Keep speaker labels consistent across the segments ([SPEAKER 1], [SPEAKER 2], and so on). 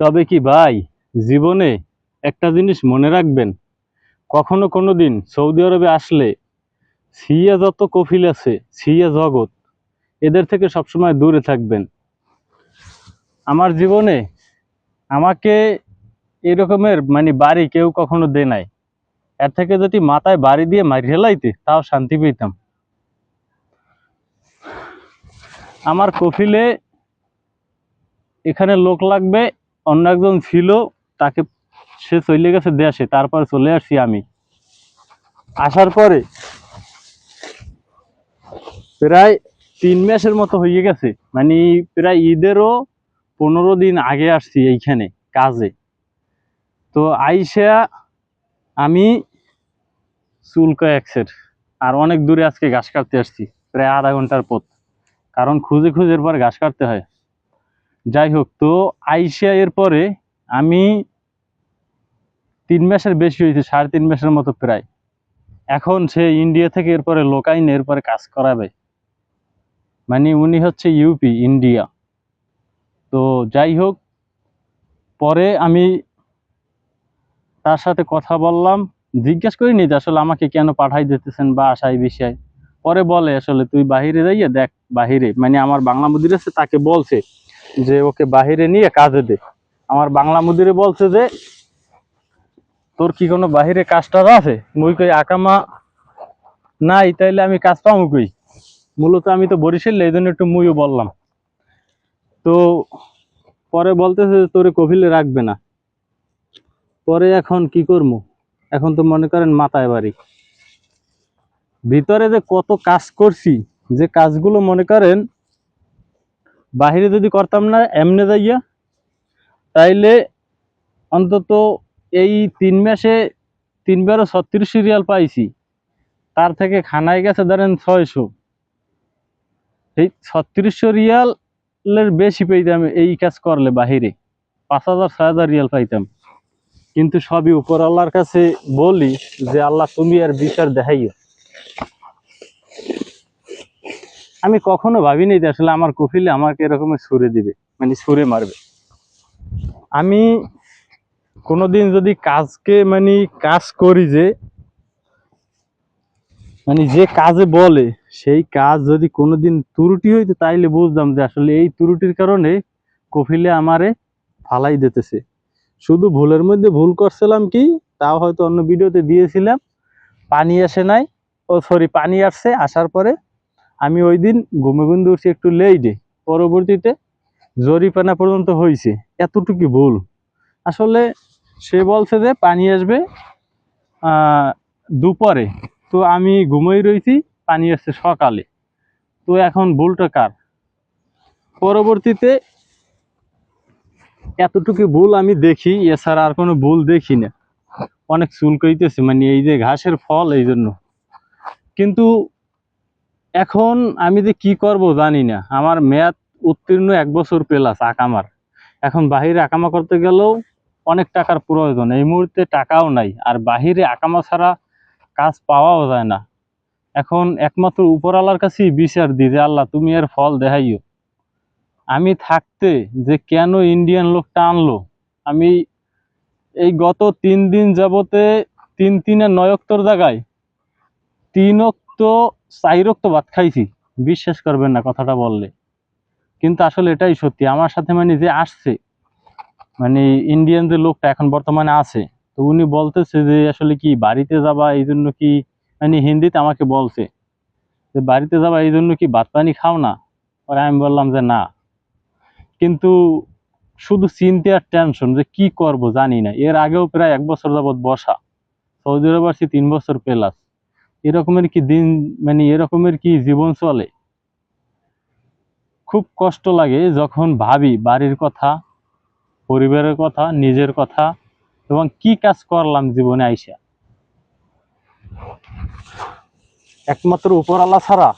[SPEAKER 1] তবে কি ভাই, জীবনে একটা জিনিস মনে রাখবেন, কখনো কোনো দিন সৌদি আরবে আসলে সিয়া যত কফিল আছে, সিয়া জগৎ, এদের থেকে সবসময় দূরে থাকবেন। আমার জীবনে আমাকে এরকমের মানে বাড়ি কেউ কখনো দে নাই। এর থেকে যদি মাথায় বাড়ি দিয়ে মারি হেলাইতে তাও শান্তি পেতাম। আমার কফিলে এখানে লোক লাগবে অন্য একজন ছিল, তাকে সে চলে গেছে দেশে, তারপর চলে আসছি আমি। আসার পরে প্রায় তিন মাসের মতো হয়ে গেছে। মানে প্রায় ঈদেরও পনেরো দিন আগে আসছি এইখানে, কাজে। তো আইসা আমি চুল কয়েকসের, আর অনেক দূরে আজকে ঘাস কাটতে আসছি, প্রায় আধা ঘণ্টার পথ। কারণ খুঁজে খুঁজে এরপর ঘাস কাটতে হয়। যাই হোক, তো আইসা এরপরে আমি তিন মাসের বেশি হয়েছে, সাড়ে তিন মাসের মতো প্রায়। এখন সে ইন্ডিয়া থেকে এরপরে লোকাইন এরপরে কাজ করাবে। মানে উনি হচ্ছে ইউপি ইন্ডিয়া। তো যাই হোক, পরে আমি তার সাথে কথা বললাম। জিজ্ঞেস করিনি যে আসলে আমাকে কেন পাঠাই দিতেছেন বা আশাই বিষয়। পরে বলে আসলে, তুই বাহিরে যাইয়ে দেখ, বাহিরে। মানে আমার বাংলা মুদির আছে তাকে বলছে যে ওকে বাহিরে নিয়ে কাজে দে। আমার বাংলা মুদিরে বলছে যে, তোর কি কোনো বাহিরে কাজটা আছে? মুই কই, আকামা নাই, তাইলে আমি কাজ পাবো কই? মূলত আমি তো বরিশাল এই জন্য একটু মুইও বললাম। তো পরে বলতেছে যে, তোরে কফিলে রাখবে না। পরে এখন কি করব এখন তো মনে করেন মাথায় বাড়ি। ভিতরে যে কত কাজ করছি, যে কাজগুলো মনে করেন বাহিরে যদি করতাম না, এমনে যাইয়া, তাইলে অন্তত এই তিন মাসে তিনবারও ছত্রিশ রিয়াল পাইছি। তার থেকে খানায় গেছে ধরেন ছয়শো। এই ছত্রিশশো রিয়ালের বেশি পেইতাম এই কাজ করলে বাহিরে। পাঁচ হাজার, ছয় হাজার রিয়াল পাইতাম। কিন্তু সবই উপর আল্লাহর কাছে বলি যে, আল্লাহ তুমি আর বিচার দেখাইও। আমি কখনো ভাবিনি যে আসলে আমার কফিলে আমাকে এরকমের সুরে দিবে মানে সুরে মারবে। আমি কোনোদিন যদি কাজকে মানে কাজ করি যে মানে যে কাজে বলে, সেই কাজ যদি কোনোদিন ত্রুটি হইতো তাইলে বুঝতাম যে আসলে এই ত্রুটির কারণে কফিলে আমারে ফালাই দিতেছে। শুধু ভুলের মধ্যে ভুল করছিলাম কি, তাও হয়তো অন্য ভিডিওতে দিয়েছিলাম। পানি আসে নাই, ও সরি, পানি আসছে, আসার পরে আমি ওই দিন ঘুমে ঘুমে উঠছি একটু লেইটে পরবর্তীতে জরিপানা পর্যন্ত হয়েছে এতটুকু ভুল। আসলে সে বলছে যে পানি আসবে দুপুরে। তো আমি ঘুমোই রয়েছি পানি আসছে সকালে। তো এখন ভুলটা কার? পরবর্তীতে এতটুকু ভুল আমি দেখি, এছাড়া আর কোনো ভুল দেখি না। অনেক চুল কইতেছে মানে এই যে ঘাসের ফল এই জন্য কিন্তু এখন আমি যে কি করব জানি না। আমার মেয়াদ উত্তীর্ণ এক বছর প্লাস আকামার। এখন বাহিরে আকামা করতে গেলেও অনেক টাকার প্রয়োজন। এই মুহূর্তে টাকাও নাই। আর বাহিরে আকামা ছাড়া কাজ পাওয়াও যায় না। এখন একমাত্র উপরওয়ালার কাছেই বিচার দিই যে, আল্লাহ, তুমি এর ফল দেখাইও। আমি থাকতে যে কেন ইন্ডিয়ান লোকটা আনলো? আমি এই গত তিন দিন যাবতে তিন তিনে নয়ক্তর জায়গায় তিন অক্ত চার অক্ত ভাত খাইছি, বিশ্বাস করবেন না কথাটা বললে। কিন্তু আসলে এটাই সত্যি, আমার সাথে মানে যে আসছে মানে ইন্ডিয়ান যে লোকটা এখন বর্তমানে আছে, তো উনি বলতেছে যে আসলে কি বাড়িতে যাবা এই জন্য কি মানে হিন্দিতে আমাকে বলছে, যে বাড়িতে যাবা এই জন্য কি ভাত পানি খাও না? পরে আমি বললাম যে না। কিন্তু শুধু চিন্তা আর টেনশন যে কি করব জানি না, এর আগেও প্রায় এক বছর যাবৎ বসা, সৌদি আরব আসছি তিন বছর প্লাস এরকমের কি দিন মানে এরকমের কি জীবন চলে? খুব কষ্ট লাগে যখন ভাবি বাড়ির কথা, পরিবারের কথা, নিজের কথা, এবং কি কাজ করলাম জীবনে আইসা। একমাত্র উপরওয়ালা ছাড়া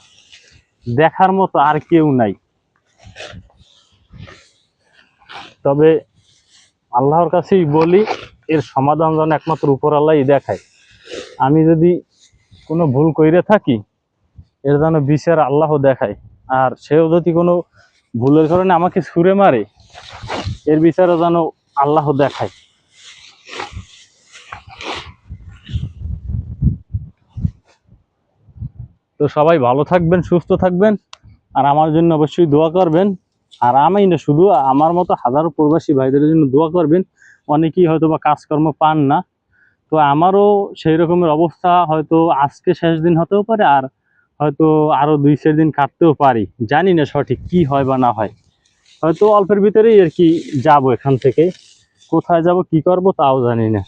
[SPEAKER 1] দেখার মতো আর কেউ নাই। তবে আল্লাহর কাছেই বলি, এর সমাধান যেন একমাত্র উপরওয়ালাই দেখায়। আমি যদি কোনো ভুল কইরে থাকি, এর যেন বিচার আল্লাহ দেখায়। আর সেও যদি কোনো ভুলের কারণে আমাকে ছুঁড়ে মারে, এর বিচারও যেন আল্লাহ দেখায়। তো সবাই ভালো থাকবেন, সুস্থ থাকবেন, আর আমার জন্য অবশ্যই দোয়া করবেন। আর আমি না, শুধু আমার মতো হাজারো প্রবাসী ভাইদের জন্য দোয়া করবেন। অনেকেই হয়তো বা কাজকর্ম পান না। তো আমারও সেই রকমের অবস্থা, হয়তো আজকে শেষ দিন হতেও পারে আর হয়তো আরও দুই, চার দিন কাটতেও পারি। জানি না সঠিক কি হয় বা না হয়। হয়তো অল্পের ভিতরেই আর কি যাব এখান থেকে। কোথায় যাব, কি করব, তাও জানি না।